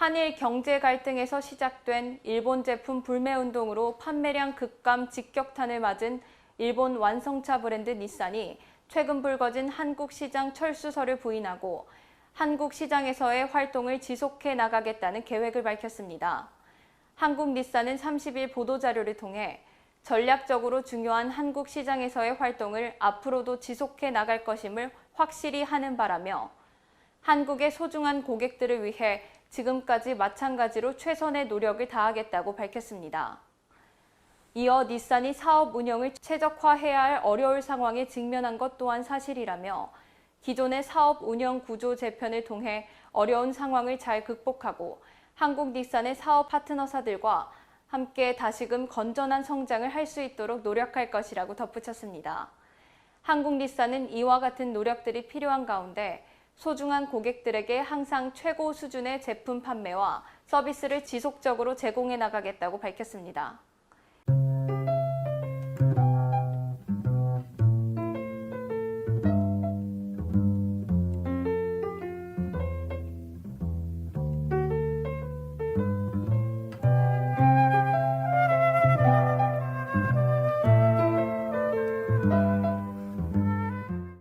한일 경제 갈등에서 시작된 일본 제품 불매 운동으로 판매량 급감 직격탄을 맞은 일본 완성차 브랜드 닛산이 최근 불거진 한국 시장 철수설을 부인하고 한국 시장에서의 활동을 지속해 나가겠다는 계획을 밝혔습니다. 한국 닛산은 30일 보도자료를 통해 전략적으로 중요한 한국 시장에서의 활동을 앞으로도 지속해 나갈 것임을 확실히 하는 바라며 한국의 소중한 고객들을 위해 지금까지 마찬가지로 최선의 노력을 다하겠다고 밝혔습니다. 이어 닛산이 사업 운영을 최적화해야 할 어려울 상황에 직면한 것 또한 사실이라며 기존의 사업 운영 구조 재편을 통해 어려운 상황을 잘 극복하고 한국 닛산의 사업 파트너사들과 함께 다시금 건전한 성장을 할 수 있도록 노력할 것이라고 덧붙였습니다. 한국 닛산은 이와 같은 노력들이 필요한 가운데 소중한 고객들에게 항상 최고 수준의 제품 판매와 서비스를 지속적으로 제공해 나가겠다고 밝혔습니다.